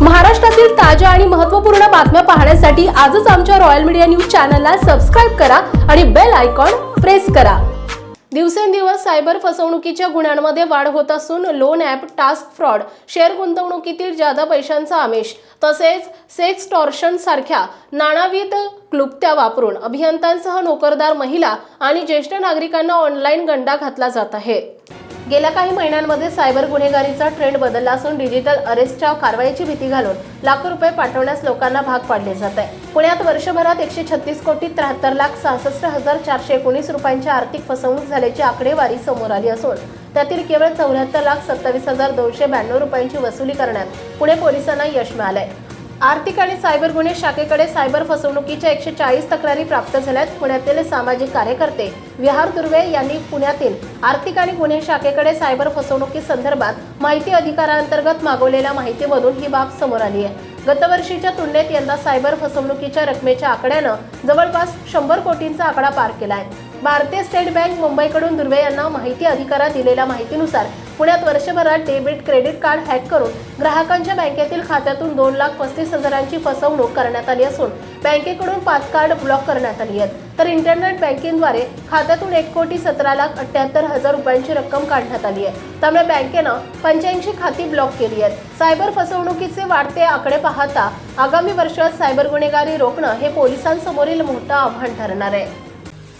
महाराष्ट्रातील ताज्या आणि महत्त्वपूर्ण बातम्या पाहण्यासाठी आजच आमच्या रॉयल मीडिया न्यूज चॅनलला सबस्क्राईब करा आणि बेल आयकॉन प्रेस करा. दिवसेंदिवस सायबर फसवणुकीच्या गुन्ह्यांमध्ये वाढ होत असून loan app task fraud share गुंतवणुकीतील जादा पैशांचा आमिष तसेच सेक्स टॉर्शन सारख्या नानाविध क्लुप्त्या वापरून अभियंत्यांसह नोकरदार महिला आणि ज्येष्ठ नागरिकांना ऑनलाईन गंडा घातला जात आहे. गेल्या काही महिन्यांमध्ये सायबर गुन्हेगारीचा ट्रेंड बदलला असून डिजिटल अरेस्टच्या कारवाईची भीती घालून लाखो रुपये पाठवण्यास लोकांना भाग पाडले जात आहे. पुण्यात वर्षभरात एकशे छत्तीस कोटी त्र्याहत्तर लाख सहासष्ट हजार चारशे एकोणीस रुपयांची आर्थिक फसवणूक झाल्याची आकडेवारी समोर आली असून त्यातील केवळ चौऱ्याहत्तर लाख सत्तावीस हजार दोनशे ब्याण्णव रुपयांची वसुली करण्यात पुणे पोलिसांना यश मिळालंय. आर्थिक आणि सायबर गुन्हे शाखेकडे सायबर फसवणुकीच्या एकशे चाळीस तक्रारी प्राप्त झाल्यात. पुण्यातील सामाजिक कार्यकर्ते विहार दुर्वे यांनी पुण्यातील आर्थिक आणि गुन्हे शाखेकडे सायबर फसवणुकी संदर्भात माहिती अधिकारांतर्गत मागवलेल्या माहितीमधून ही बाब समोर आली आहे. गतवर्षीच्या तुलनेत यंदा सायबर फसवणुकीच्या रकमेच्या आकड्यानं जवळपास शंभर कोटींचा आकडा पार केला आहे. भारतीय स्टेट बँक मुंबईकडून दुर्वे यांना माहिती अधिकारात दिलेल्या माहितीनुसार पुण्यात वर्षभरात डेबिट क्रेडिट कार्ड हॅक करून ग्राहकांच्या बँकेतील खात्यातून दोन लाख पस्तीस हजारांची फसवणूक करण्यात आली असून बँकेकडून पाच कार्ड ब्लॉक करण्यात आली आहेत. तर इंटरनेट बँकिंगद्वारे खात्यातून एक कोटी सतरा लाख अठ्याहत्तर हजार रुपयांची रक्कम काढण्यात आली आहे. त्यामुळे बँकेनं पंच्याऐंशी खाती ब्लॉक केली आहेत. सायबर फसवणुकीचे वाढते आकडे पाहता आगामी वर्षात सायबर गुन्हेगारी रोखणं हे पोलिसांसमोरील मोठं आव्हान ठरणार आहे.